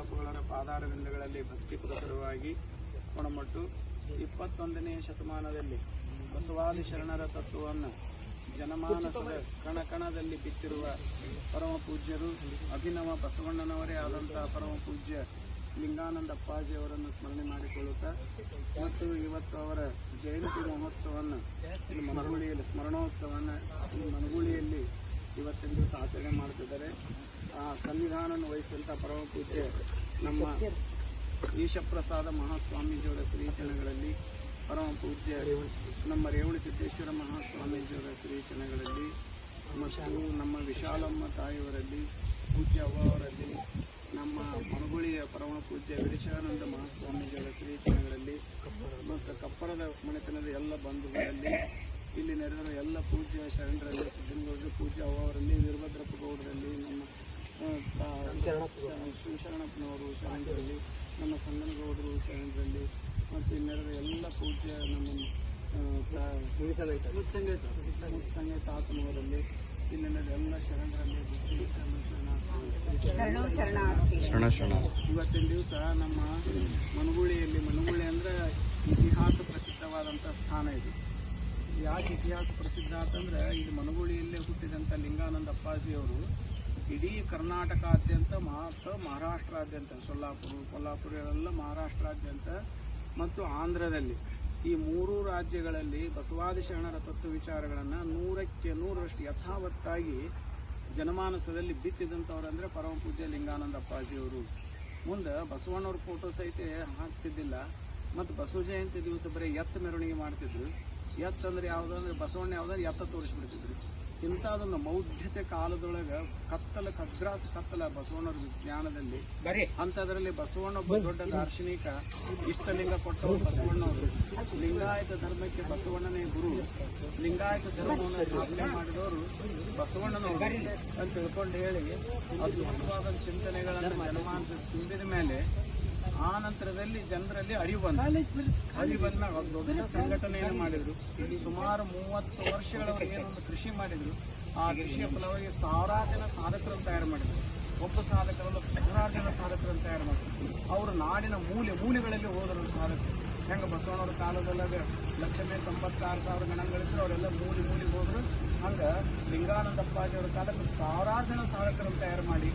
ಗುಡ್ಡಪ್ಪಗಳವರ ಪಾದಾರವಿಂದಗಳಲ್ಲಿ ಭಕ್ತಿ ಪುರಸರವಾಗಿ ಕೊಣಮಟ್ಟು ಇಪ್ಪತ್ತೊಂದನೆಯ ಶತಮಾನದಲ್ಲಿ ಬಸವಾದಿ ಶರಣರ ತತ್ವವನ್ನು ಜನಮಾನಸದ ಕಣ ಕಣದಲ್ಲಿ ಬಿತ್ತಿರುವ ಪರಮ ಪೂಜ್ಯರು ಅಭಿನವ ಬಸವಣ್ಣನವರೇ ಆದಂತಹ ಪರಮ ಪೂಜ್ಯ ಲಿಂಗಾನಂದ ಅಪ್ಪಾಜಿಯವರನ್ನು ಸ್ಮರಣೆ ಮಾಡಿಕೊಳ್ಳುತ್ತಾ ಮತ್ತು ಇವತ್ತು ಅವರ ಜಯಂತಿ ಮಹೋತ್ಸವವನ್ನು ಮನಗುಳಿಯಲ್ಲಿ ಸ್ಮರಣೋತ್ಸವವನ್ನು ಮನಗುಳಿಯಲ್ಲಿ ಇವತ್ತಿಂದ ಆಚರಣೆ ಮಾಡ್ತಿದ್ದಾರೆ. ಆ ಸನ್ನಿಧಾನವನ್ನು ವಹಿಸಿದಂಥ ಪರಮ ಪೂಜ್ಯ ನಮ್ಮ ಈಶಪ್ರಸಾದ ಮಹಾಸ್ವಾಮೀಜಿಯವರ ಶ್ರೀಚರಣಗಳಲ್ಲಿ ಪರಮ ಪೂಜ್ಯ ನಮ್ಮ ರೇವಣ ಸಿದ್ದೇಶ್ವರ ಮಹಾಸ್ವಾಮೀಜಿಯವರ ಶ್ರೀಚರಣಗಳಲ್ಲಿ ಮತ್ತು ನಮ್ಮ ವಿಶಾಲಮ್ಮ ತಾಯಿಯವರಲ್ಲಿ ಪೂಜ್ಯ ಅವರಲ್ಲಿ ನಮ್ಮ ಮನಗುಳಿಯ ಪರಮ ಪೂಜ್ಯ ವಿಡಿಶಾನಂದ ಮಹಾಸ್ವಾಮೀಜಿಯವರ ಶ್ರೀಚರಣಗಳಲ್ಲಿ ಮತ್ತು ಕಪ್ಪರದ ಮನೆತನದ ಎಲ್ಲ ಬಂಧುಗಳಲ್ಲಿ, ಇಲ್ಲಿ ನೆರೆದಿರುವ ಎಲ್ಲ ಪೂಜ್ಯ ಶರಣರಲ್ಲಿ ಸಿದ್ದನಗೌಡರು ಪೂಜ್ಯ ಅವರಲ್ಲಿ ವೀರಭದ್ರಪ್ಪ ಗೌಡರಲ್ಲಿ, ನಮ್ಮ ಶಿವಶರಣಪ್ಪನವರು ಶರಣರಲ್ಲಿ ನಮ್ಮ ಸಂಗನಗೌಡರು ಶರಣರಲ್ಲಿ ಮತ್ತು ಇನ್ನೆರಡು ಎಲ್ಲ ಪೂಜ್ಯ ನಮ್ಮ ಸಂಗೀತ ಸಂಗೀತ ಇಲ್ಲಿನ ಎಲ್ಲ ಶರಣರಲ್ಲಿ ಬುದ್ಧಿ ಶರಣ ಶರಣ. ಇವತ್ತಿನ ದಿವಸ ನಮ್ಮ ಮನುಗುಳಿಯಲ್ಲಿ ಮನುಗುಳಿ ಅಂದ್ರೆ ಇತಿಹಾಸ ಪ್ರಸಿದ್ಧವಾದಂಥ ಸ್ಥಾನ ಇದು. ಯಾಕೆ ಇತಿಹಾಸ ಪ್ರಸಿದ್ಧ ಅಂತಂದ್ರೆ ಇದು ಮನಗುಳಿಯಲ್ಲೇ ಹುಟ್ಟಿದಂಥ ಲಿಂಗಾನಂದ ಅಪ್ಪಾಜಿಯವರು ಇಡೀ ಕರ್ನಾಟಕಾದ್ಯಂತ ಮಹಾರಾಷ್ಟ್ರ ಮಹಾರಾಷ್ಟ್ರಾದ್ಯಂತ, ಸೊಲ್ಲಾಪುರ, ಕೊಲ್ಲಾಪುರ ಎಲ್ಲ ಮಹಾರಾಷ್ಟ್ರಾದ್ಯಂತ ಮತ್ತು ಆಂಧ್ರದಲ್ಲಿ ಈ ಮೂರು ರಾಜ್ಯಗಳಲ್ಲಿ ಬಸವಾದಿ ಶರಣರ ತತ್ವ ವಿಚಾರಗಳನ್ನು ನೂರಕ್ಕೆ ನೂರರಷ್ಟು ಯಥಾವತ್ತಾಗಿ ಜನಮಾನಸದಲ್ಲಿ ಬಿತ್ತಿದಂಥವ್ರಂದರೆ ಪರಮ ಪೂಜ್ಯ ಲಿಂಗಾನಂದ ಅಪ್ಪಾಜಿಯವರು ಮುಂದೆ ಬಸವಣ್ಣವ್ರ ಫೋಟೋ ಸಹಿತ ಹಾಕ್ತಿದ್ದಿಲ್ಲ, ಮತ್ತು ಬಸವ ಜಯಂತಿ ದಿವಸ ಬರೀ ಎತ್ತ ಮೆರವಣಿಗೆ ಮಾಡ್ತಿದ್ರು. ಎತ್ತಂದ್ರೆ ಯಾವುದಂದ್ರೆ ಬಸವಣ್ಣ ಯಾವುದಂದ್ರೆ ಎತ್ತ ತೋರಿಸ್ಬಿಡ್ತಿದ್ರು. ಇಂಥದೊಂದು ಮೌಢ್ಯತೆ ಕಾಲದೊಳಗೆ ಕತ್ತಲ ಕದ್ರಾಸ ಕತ್ತಲ ಬಸವಣ್ಣವ್ರ ಜ್ಞಾನದಲ್ಲಿ ಅಂಥದ್ರಲ್ಲಿ ಬಸವಣ್ಣ ಒಬ್ಬ ದೊಡ್ಡ ದಾರ್ಶನಿಕ ಇಷ್ಟಲಿಂಗ ಕೊಟ್ಟವರು ಬಸವಣ್ಣವರು. ಲಿಂಗಾಯತ ಧರ್ಮಕ್ಕೆ ಬಸವಣ್ಣನೇ ಗುರು. ಲಿಂಗಾಯತ ಧರ್ಮವನ್ನು ಸ್ಥಾಪನೆ ಮಾಡಿದವರು ಬಸವಣ್ಣನವರು ಅಂತ ತಿಳ್ಕೊಂಡು ಹೇಳಿ ಅದ್ಭುತವಾದ ಚಿಂತನೆಗಳನ್ನು ಜನಮಾನಸ ತುಂಬಿದ ಮೇಲೆ ಆ ನಂತರದಲ್ಲಿ ಜನರಲ್ಲಿ ಅರಿವು ಬಂದ ಅರಿವು ಬಂದಾಗ ಒಂದು ದೊಡ್ಡ ಸಂಘಟನೆಯನ್ನು ಮಾಡಿದ್ರು. ಇಲ್ಲಿ ಸುಮಾರು ಮೂವತ್ತು ವರ್ಷಗಳವರೆಗೆ ಏನೊಂದು ಕೃಷಿ ಮಾಡಿದ್ರು. ಆ ಕೃಷಿಯ ಫಲವಾಗಿ ಸಾವಿರಾರು ಜನ ಸಾಧಕರನ್ನು ತಯಾರು ಮಾಡಿದ್ರು. ಒಬ್ಬ ಸಾಧಕರಲ್ಲ ಸಾವಿರಾರು ಜನ ಸಾಧಕರನ್ನು ತಯಾರು ಮಾಡಿದ್ರು. ಅವರು ನಾಡಿನ ಮೂಲೆ ಮೂಲೆಗಳಲ್ಲಿ ಹೋದರು ಸಾಧಕರು. ಹೆಂಗೆ ಬಸವಣ್ಣವ್ರ ಕಾಲದಲ್ಲದೆ ಲಕ್ಷಮೇ ತೊಂಬತ್ತಾರು ಸಾವಿರ ಗಣಗಳಿದ್ರು, ಅವರೆಲ್ಲ ಮೂಲೆ ಮೂಲಿಗೆ ಹೋದ್ರು. ಹಂಗೆ ಲಿಂಗಾನಂದಪ್ಪಾಜಿ ಅವರ ಕಾಲಕ್ಕೆ ಸಾವಿರಾರು ಜನ ಸಾಧಕರನ್ನು ತಯಾರು ಮಾಡಿ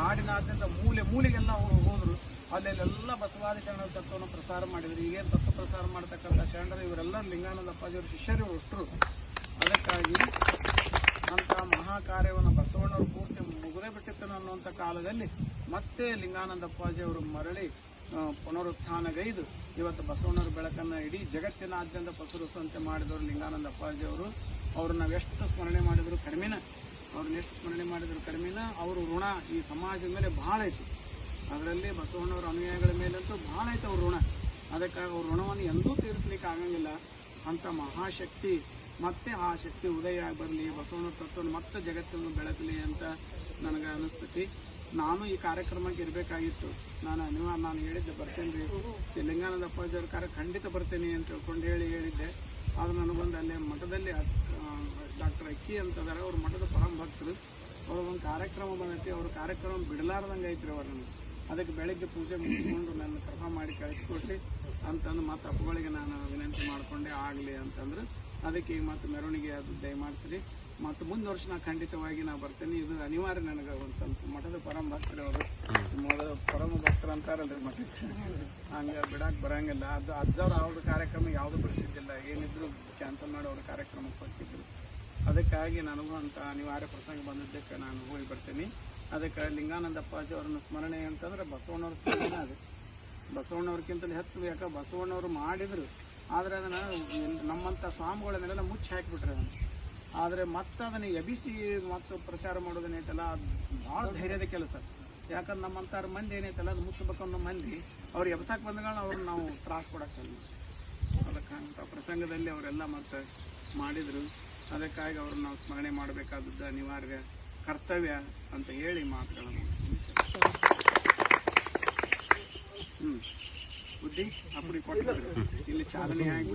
ನಾಡಿನಾದ್ಯಂತ ಮೂಲೆ ಮೂಲೆಗೆಲ್ಲ ಅವರು ಹೋದರು. ಅಲ್ಲೆಲ್ಲ ಬಸವಾದಿ ಶರಣರ ತತ್ವವನ್ನು ಪ್ರಸಾರ ಮಾಡಿದ್ರು. ಈಗೇನು ತತ್ವ ಪ್ರಸಾರ ಮಾಡ್ತಕ್ಕಂಥ ಶರಣರು ಇವರೆಲ್ಲ ಲಿಂಗಾನಂದ ಅಪ್ಪಾಜಿಯವರು ಶಿಷ್ಯರು ಒಟ್ಟರು ಅದಕ್ಕಾಗಿ ಅಂತ ಮಹಾ ಕಾರ್ಯವನ್ನು ಬಸವಣ್ಣವರು ಪೂರ್ತಿ ಮುಗಿದೇ ಬಿಟ್ಟಿತ್ತು ಅನ್ನುವಂಥ ಕಾಲದಲ್ಲಿ ಮತ್ತೆ ಲಿಂಗಾನಂದ ಅಪ್ಪಾಜಿಯವರು ಮರಳಿ ಪುನರುತ್ಥಾನಗೈದು. ಇವತ್ತು ಬಸವಣ್ಣವರ ಬೆಳಕನ್ನು ಇಡೀ ಜಗತ್ತಿನಾದ್ಯಂತ ಪಸರಿಸುವಂತೆ ಮಾಡಿದವರು ಲಿಂಗಾನಂದ ಅಪ್ಪಾಜಿಯವರು. ಅವರು ನಾವೆಷ್ಟು ಸ್ಮರಣೆ ಮಾಡಿದ್ರು ಕಡಿಮೆನ? ಅವ್ರನ್ನ ಎಷ್ಟು ಸ್ಮರಣೆ ಮಾಡಿದ್ರು ಕಡಿಮೆನ? ಅವರು ಋಣ ಈ ಸಮಾಜದ ಮೇಲೆ ಭಾಳ ಐತಿ ಅದರಲ್ಲಿ ಬಸವಣ್ಣವರ ಅನುಯಾಯಿಗಳ ಮೇಲಂತೂ ಭಾಳ ಐತೆ ಅವ್ರ ಋಣ. ಅದಕ್ಕಾಗಿ ಅವ್ರ ಋಣವನ್ನು ಎಂದೂ ತೀರಿಸ್ಲಿಕ್ಕೆ ಆಗಂಗಿಲ್ಲ. ಅಂತ ಮಹಾಶಕ್ತಿ, ಮತ್ತೆ ಆ ಶಕ್ತಿ ಉದಯ ಆಗಿ ಬರಲಿ ಬಸವಣ್ಣನ ತತ್ವ ಮತ್ತೆ ಜಗತ್ತನ್ನು ಬೆಳಗಲಿ ಅಂತ ನನಗೆ ಅನಿಸ್ತೈತಿ. ನಾನು ಈ ಕಾರ್ಯಕ್ರಮಕ್ಕೆ ಇರಬೇಕಾಗಿತ್ತು. ನಾನು ಅನಿವಾರ್ಯ, ನಾನು ಹೇಳಿದ್ದೆ, ಬರ್ತೇನೆ ರೀ. ಶ್ರೀ ಅಪ್ಪಾಜಿಯವ್ರ ಅಪ್ಪಾಜಿ ಕಾರ್ಯ ಖಂಡಿತ ಬರ್ತೇನೆ ಅಂತ ತಿಳ್ಕೊಂಡು ಹೇಳಿ ಹೇಳಿದ್ದೆ. ಆದ್ರೆ ನನಗೊಂದು ಅಲ್ಲೇ ಮಠದಲ್ಲಿ ಡಾಕ್ಟರ್ ಅಕ್ಕಿ ಅಂತದಾರೆ ಅವ್ರ ಮಠದ ಪರಮ ಭಕ್ತರು ಅವ್ರ ಒಂದು ಕಾರ್ಯಕ್ರಮ ಬಂದೈತಿ, ಅವ್ರ ಕಾರ್ಯಕ್ರಮ ಬಿಡಲಾರ್ದಂಗೆ ಐತ್ರಿ ಅವ್ರನ್ನ ಅದಕ್ಕೆ ಬೆಳಗ್ಗೆ ಪೂಜೆ ಮುಗಿಸ್ಕೊಂಡು ನನ್ನ ಕರ್ಮ ಮಾಡಿ ಕಳಿಸ್ಕೊಟ್ರಿ ಅಂತಂದು ಮತ್ತೆ ಅಪ್ಪಗಳಿಗೆ ನಾನು ವಿನಂತಿ ಮಾಡಿಕೊಂಡೆ, ಆಗಲಿ ಅಂತಂದ್ರೆ ಅದಕ್ಕೆ ಈಗ ಮತ್ತೆ ಮೆರವಣಿಗೆ ಅದು ದಯಮಾಡಿಸ್ರಿ. ಮತ್ತು ಮುಂದೆ ವರ್ಷ ನಾ ಖಂಡಿತವಾಗಿ ನಾ ಬರ್ತೇನೆ. ಇದು ಅನಿವಾರ್ಯ ನನಗೆ ಒಂದು ಸ್ವಲ್ಪ ಮಠದ ಪರಮ ಭಕ್ತರು ಅವರು. ಮಠದ ಪರಮ ಭಕ್ತರು ಅಂತಾರಲ್ರಿ ಮಠಕ್ಕೆ ಹಂಗೆ ಬಿಡಕ್ಕೆ ಬರಂಗಿಲ್ಲ. ಅದು ಅಜ್ಜವ್ರ ಅವ್ರ ಕಾರ್ಯಕ್ರಮ ಯಾವುದು ಬಿಡಿಸಿದ್ದಿಲ್ಲ ಏನಿದ್ರು ಕ್ಯಾನ್ಸಲ್ ಮಾಡಿ ಅವ್ರ ಕಾರ್ಯಕ್ರಮಕ್ಕೆ ಬರ್ತಿದ್ರು ಅದಕ್ಕಾಗಿ ನನಗೂ ಅಂತ ಅನಿವಾರ್ಯ ಪ್ರಸಂಗ ಬಂದಿದ್ದಕ್ಕೆ ನಾನು ಹೋಗಿ ಬರ್ತೀನಿ. ಅದಕ್ಕೆ ಲಿಂಗಾನಂದ ಅಪ್ಪಾಜಿ ಅವರನ್ನು ಸ್ಮರಣೆ ಅಂತಂದ್ರೆ ಬಸವಣ್ಣವ್ರ ಸ್ಮರಣೆ ಅದು. ಬಸವಣ್ಣವ್ರಕ್ಕಿಂತಲೂ ಹೆಚ್ಚು ಯಾಕೆ ಬಸವಣ್ಣವ್ರು ಮಾಡಿದ್ರು. ಆದರೆ ಅದನ್ನು ನಮ್ಮಂಥ ಸ್ವಾಮಿಗಳನ್ನೆಲ್ಲ ಮುಚ್ಚಿ ಹಾಕಿಬಿಟ್ರೆ ಅದನ್ನು. ಆದರೆ ಮತ್ತೆ ಅದನ್ನು ಎಬಿಸಿ ಮತ್ತು ಪ್ರಚಾರ ಮಾಡೋದೇನೈತಲ್ಲ ಅದು ಭಾಳ ಧೈರ್ಯದ ಕೆಲಸ. ಯಾಕಂದ್ರೆ ನಮ್ಮಂಥವ್ರ ಮಂದಿ ಏನೈತಲ್ಲ ಅದು ಮುಚ್ಚಬೇಕನ್ನೋ ಮಂದಿ, ಅವ್ರು ಎಬ್ಸಕ್ಕೆ ಬಂದಾಗ ಅವ್ರನ್ನ ನಾವು ತ್ರಾಸ ಕೊಡಕ್ಕೆ ಚಂದ ಅದಕ್ಕೆ ಅಂಥ ಪ್ರಸಂಗದಲ್ಲಿ ಅವರೆಲ್ಲ ಮತ್ತೆ ಮಾಡಿದರು. ಅದಕ್ಕಾಗಿ ಅವ್ರನ್ನ ನಾವು ಸ್ಮರಣೆ ಮಾಡಬೇಕಾದದ್ದು ಅನಿವಾರ್ಯ. ಕರ್ತವ್ಯ ಅಂತ ಹೇಳಿ ಮಾತುಗಳನ್ನು ಬುದ್ಧಿ ಅಪ್ಪಡಿ ಕೊಟ್ಟಿದ್ರು. ಇಲ್ಲಿ ಚಾಲನೆ ಆಗಿ